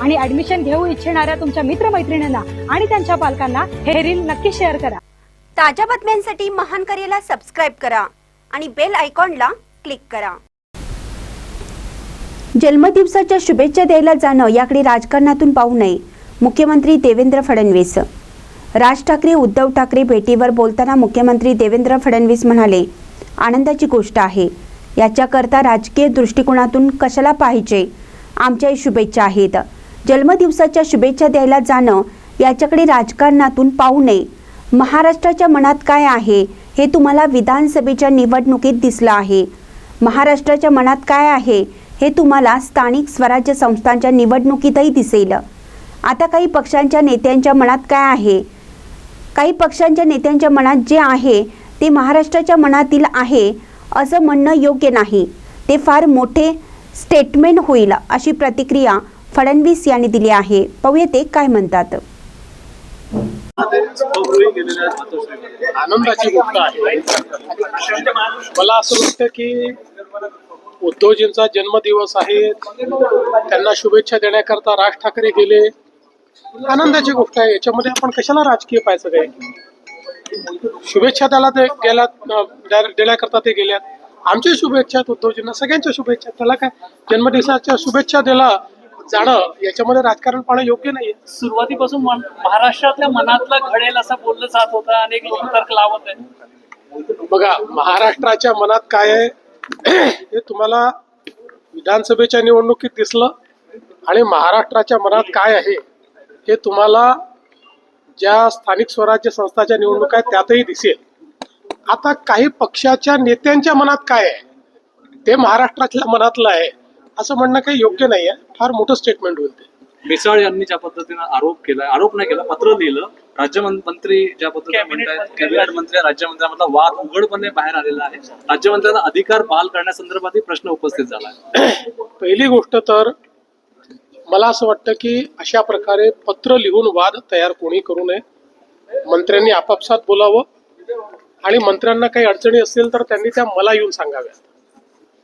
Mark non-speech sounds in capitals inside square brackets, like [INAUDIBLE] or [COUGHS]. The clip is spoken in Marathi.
आणि ऍडमिशन घेऊ इच्छिणाऱ्या तुमच्या मित्रमैत्रिणींना आणि त्यांच्या पालकांना हे रील नक्की शेअर करा. ताज्या बातम्यांसाठी महान करेला सबस्क्राईब करा आणि बेल आयकॉनला क्लिक करा. जन्मदिवसाच्या शुभेच्छा द्यायला जाणं याकडे राजकारणातून पाहू नये मुख्यमंत्री देवेंद्र फडणवीस. राज ठाकरे उद्धव ठाकरे भेटीवर बोलताना मुख्यमंत्री देवेंद्र फडणवीस म्हणाले आनंदाची गोष्ट आहे. याच्याकरता राजकीय दृष्टिकोनातून कशाला पाहिजे आमच्याही शुभेच्छा आहेत. जन्मदिवसाच्या शुभेच्छा द्यायला जाणं याच्याकडे राजकारणातून पाहू नये. महाराष्ट्राच्या मनात काय आहे हे तुम्हाला विधानसभेच्या निवडणुकीत दिसलं आहे. महाराष्ट्राच्या मनात काय आहे हे तुम्हाला स्थानिक स्वराज्य संस्थांच्या निवडणुकीतही दिसेल. आता काही पक्षांच्या नेत्यांच्या मनात काय आहे? काही पक्षांच्या नेत्यांच्या मनात जे आहे ते महाराष्ट्राच्या मनातील आहे असं म्हणणं योग्य नाही. ते फार मोठे स्टेटमेंट होईल अशी प्रतिक्रिया फडणवीस यांनी दिली आहे. पाहूया ते काय म्हणतात. आनंदाची गोष्ट आहे. मला असं वाटतं की उद्धवजींचा जन्मदिवस आहे. त्यांना शुभेच्छा देण्याकरता राज ठाकरे गेले. आनंदाची गोष्ट आहे. याच्यामध्ये आपण कशाला राजकीय पाहायचं काय? शुभेच्छा त्याला ते गेल्या देण्याकरता ते गेल्यात. आमच्या शुभेच्छा आहेत उद्धवजींना. सगळ्यांच्या शुभेच्छा त्याला काय? जन्मदिवसाच्या शुभेच्छा दिला जाणं याच्यामध्ये राजकारण पाहणं योग्य नाहीये. सुरुवातीपासून महाराष्ट्रातल्या मनातला घडेल असं बोललं जात होतं अनेक लोक तर्क लावत आहेत. बघा महाराष्ट्राच्या मनात काय आहे [CLEARS THROAT] हे तुम्हाला विधानसभेच्या निवडणुकीत दिसलं आणि महाराष्ट्राच्या मनात काय आहे हे तुम्हाला ज्या स्थानिक स्वराज्य संस्थाच्या निवडणुका आहेत त्यातही दिसेल. आता काही पक्षाच्या नेत्यांच्या मनात काय आहे ते महाराष्ट्रातल्या मनातलं आहे. असं म्हणणं काही योग्य नाही आहे फार मोठं स्टेटमेंट होईल ते. मिसाळ यांनी ज्या पद्धतीनं आरोप केला आरोप नाही केला पत्र लिहिलं राज्यमंत्री ज्या पद्धतीने मंत्री. कॅबिनेट मंत्री राज्यमंत्र्यांमधला वाद उघडपणे बाहेर आलेला आहे. राज्यमंत्र्यांना अधिकार बहाल करण्यासंदर्भातही प्रश्न उपस्थित झाला आहे. [COUGHS] पहिली गोष्ट तर मला असं वाटतं की अशा प्रकारे पत्र लिहून वाद तयार कोणी करू नये. मंत्र्यांनी आपापसात बोलावं. आणि मंत्र्यांना काही अडचणी असतील तर त्यांनी त्या मला येऊन सांगाव्या